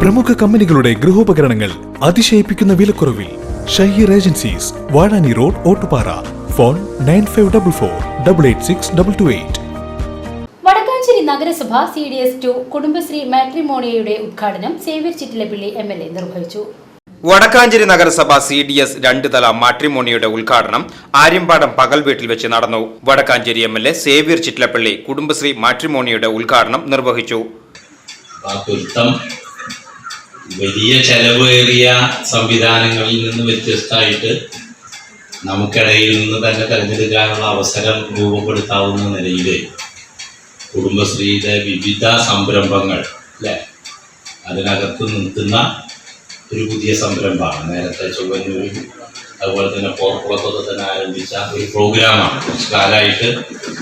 പ്രമുഖ കമ്പനികളുടെ ഗൃഹോപകരണങ്ങൾ അതിശയിപ്പിക്കുന്ന വിലക്കുറവിൽ Shaheer agencies Vazhani road Ottupara. Phone nine five double four double eight six double two eight. Vadakkanchery നഗരസഭ C D S two Kudumbashree മാട്രിമോണിയയുടെ ഉദ്ഘാടനം Xavier Chittilappilly M L A നിർവഹിച്ചു. വടക്കാഞ്ചേരി നഗരസഭ സി ഡി എസ് രണ്ട് തല മാട്രിമോണിയുടെ ഉദ്ഘാടനം ആര്യമ്പാടം പകൽ വീട്ടിൽ വെച്ച് നടന്നു. Vadakkanchery M L A Xavier Chittilappilly Kudumbashree മാട്രിമോണിയുടെ ഉദ്ഘാടനം നിർവഹിച്ചു. വലിയ ചെലവേറിയ സംവിധാനങ്ങളിൽ നിന്ന് വ്യത്യസ്തമായിട്ട് നമുക്കിടയിൽ നിന്ന് തന്നെ തിരഞ്ഞെടുക്കാനുള്ള അവസരം രൂപപ്പെടുത്താവുന്ന നിലയിൽ കുടുംബശ്രീയുടെ വിവിധ സംരംഭങ്ങൾ അല്ലേ? അതിനകത്ത് നിൽക്കുന്ന ഒരു പുതിയ സംരംഭമാണ്. നേരത്തെ ചൊവ്വന്നൂരും അതുപോലെ തന്നെ പോർക്കുളത്തൊക്കെ തന്നെ ആരംഭിച്ച ഒരു പ്രോഗ്രാമാണ്. കുറച്ച് കാലമായിട്ട്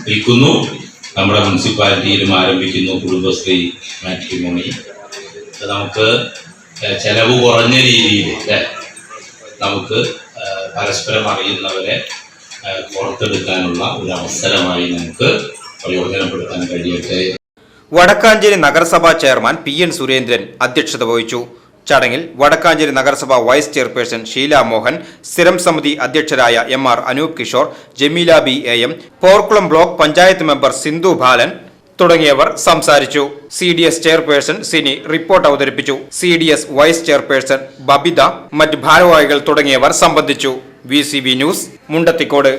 നിൽക്കുന്നു. നമ്മുടെ മുനിസിപ്പാലിറ്റിയിലും ആരംഭിക്കുന്നു കുടുംബശ്രീ അത് നമുക്ക് ചെലവ് കുറഞ്ഞ രീതിയിൽ അല്ലേ നമുക്ക് പരസ്പരം അറിയുന്നവരെ പുറത്തെടുക്കാനുള്ള ഒരു അവസരമായി നമുക്ക് പ്രയോജനപ്പെടുത്താൻ കഴിയട്ടെ. വടക്കാഞ്ചേരി നഗരസഭാ ചെയർമാൻ പി എൻ സുരേന്ദ്രൻ അധ്യക്ഷത വഹിച്ചു. ചടങ്ങിൽ വടക്കാഞ്ചേരി നഗരസഭ വൈസ് ചെയർപേഴ്സൺ ഷീല മോഹൻ സ്ഥിരം സമിതി അധ്യക്ഷരായ M R Anoop Kishore Jameela B A M Porkulam block panchayat member Sindhu Balan തുടങ്ങിയവർ സംസാരിച്ചു. C D S chairperson Sini report അവതരിപ്പിച്ചു. C D S vice chairperson Babitha മറ്റ് ഭാരവാഹികൾ തുടങ്ങിയവർ സംബന്ധിച്ചു. V news Mundathikode.